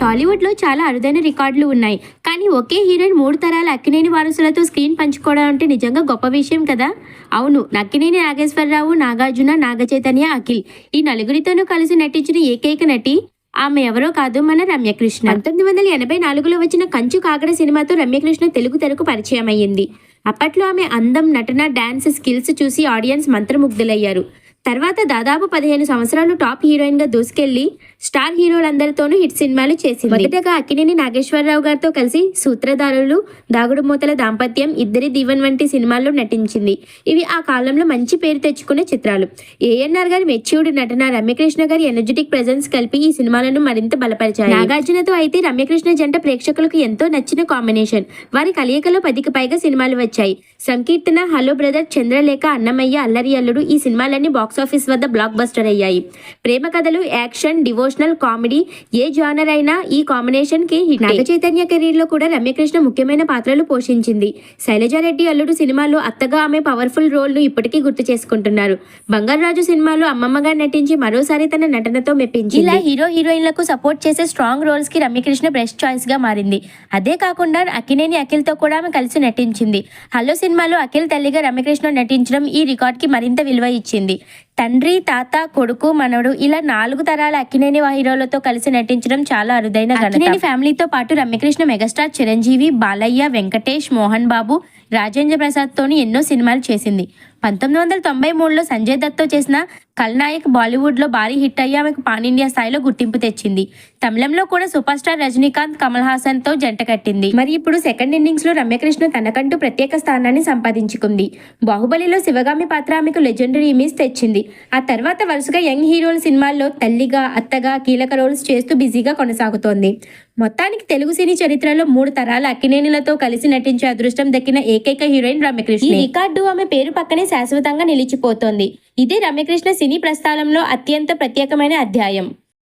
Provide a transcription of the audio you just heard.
టాలీవుడ్లో చాలా అరుదైన రికార్డులు ఉన్నాయి. కానీ ఒకే హీరోయిన్ మూడు తరాల అక్కినేని వారసులతో స్క్రీన్ పంచుకోవడం అంటే నిజంగా గొప్ప విషయం కదా? అవును నక్కినేని నాగేశ్వరరావు నాగార్జున నాగచైతన్య అఖిల్. ఈ నలుగురితోనూ కలిసి నటించిన ఏకైక నటి ఆమె ఎవరో కాదు మన రమ్యకృష్ణ. పంతొమ్మిది వందల ఎనభై నాలుగులో వచ్చిన కంచు కాగడ సినిమాతో రమ్యకృష్ణ తెలుగు తెరకు పరిచయం అయ్యింది అప్పట్లో ఆమె అందం నటన డాన్స్ స్కిల్స్ చూసి ఆడియన్స్ మంత్రముగ్ధులయ్యారు. తర్వాత దాదాపు పదిహేను సంవత్సరాలు టాప్ హీరోయిన్గా దూసుకెళ్ళి స్టార్ హీరోలందరితోనూ హిట్ సినిమాలు చేసింది. మొదటగా అక్కినేని నాగేశ్వరరావు గారితో కలిసి సూత్రధారులు దాగుడు మూతల దాంపత్యం ఇద్దరి దీవెన్ వంటి సినిమాల్లో నటించింది. ఇవి ఆ కాలంలో మంచి పేరు తెచ్చుకునే చిత్రాలు. ఏఎన్ఆర్ గారి మెచ్యూర్డ్ నటన రమ్యకృష్ణ గారి ఎనర్జెటిక్ ప్రెజెన్స్ కలిపి ఈ సినిమాలను మరింత బలపరిచారు నాగార్జునతో అయితే రమ్యకృష్ణ జంట ప్రేక్షకులకు ఎంతో నచ్చిన కాంబినేషన్. వారి కలయికలో పదికి పైగా సినిమాలు వచ్చాయి. సంకీర్తన హలో బ్రదర్ చంద్రలేఖ అన్నమయ్య అల్లరి అల్లుడు ఈ సినిమాలన్నీ బాక్స్ బాక్సాఫీస్ వద్ద బ్లాక్ బస్టర్ అయ్యాయి. ప్రేమ కథలు యాక్షన్ డివోషనల్ కామెడీ ఏ జానర్ అయినా ఈ కాంబినేషన్కి నాగ చైతన్య కెరీర్లో కూడా రమ్యకృష్ణ ముఖ్యమైన పాత్రలు పోషించింది. శైలజారెడ్డి అల్లుడు సినిమాలో అత్తగా ఆమె పవర్ఫుల్ రోల్ను ఇప్పటికీ గుర్తు చేసుకుంటున్నారు. బంగారాజు సినిమాలో అమ్మమ్మగా నటించి మరోసారి తన నటనతో మెప్పించి ఇలా హీరో హీరోయిన్లకు సపోర్ట్ చేసే స్ట్రాంగ్ రోల్స్కి రమ్యకృష్ణ బెస్ట్ చాయిస్గా మారింది. అదే కాకుండా అక్కినేని అఖిల్తో కూడా ఆమె కలిసి నటించింది. హలో సినిమాలో అఖిల్ తల్లిగా రమ్యకృష్ణ నటించడం ఈ రికార్డ్కి మరింత విలువ ఇచ్చింది. తండ్రి తాత కొడుకు మనవడు ఇలా నాలుగు తరాల అక్కినేని హీరోలతో కలిసి నటించడం చాలా అరుదైన అక్కినేని ఫ్యామిలీతో పాటు రమ్యకృష్ణ మెగాస్టార్ చిరంజీవి బాలయ్య వెంకటేష్ మోహన్ బాబు రాజేంద్ర ప్రసాద్ తోని ఎన్నో సినిమాలు చేసింది. పంతొమ్మిది వందల తొంభై మూడులో సంజయ్ దత్తో చేసిన కల్నాయక్ బాలీవుడ్లో భారీ హిట్ అయ్యి ఆమెకు పానిండియా స్థాయిలో గుర్తింపు తెచ్చింది. తమిళంలో కూడా సూపర్ స్టార్ రజనీకాంత్ కమల్ హాసన్తో జంట కట్టింది. మరి ఇప్పుడు సెకండ్ ఇన్నింగ్స్లో రమ్యకృష్ణ తనకంటూ ప్రత్యేక స్థానాన్ని సంపాదించుకుంది. బాహుబలిలో శివగామి పాత్ర ఆమెకు లెజెండరీ ఇమేజ్ తెచ్చింది. ఆ తర్వాత వరుసగా యంగ్ హీరోల సినిమాల్లో తల్లిగా అత్తగా కీలక రోల్స్ చేస్తూ బిజీగా కొనసాగుతోంది. మొత్తానికి తెలుగు సినీ చరిత్రలో మూడు తరాల అక్కినేనులతో కలిసి నటించే అదృష్టం దక్కిన ఏకైక హీరోయిన్ రమ్యకృష్ణ. ఈ రికార్డు ఆమె పేరు పక్కనే శాశ్వతంగా నిలిచిపోతోంది. ఇది రమ్యకృష్ణ సినీ ప్రస్థానంలో అత్యంత ప్రత్యేకమైన అధ్యాయం.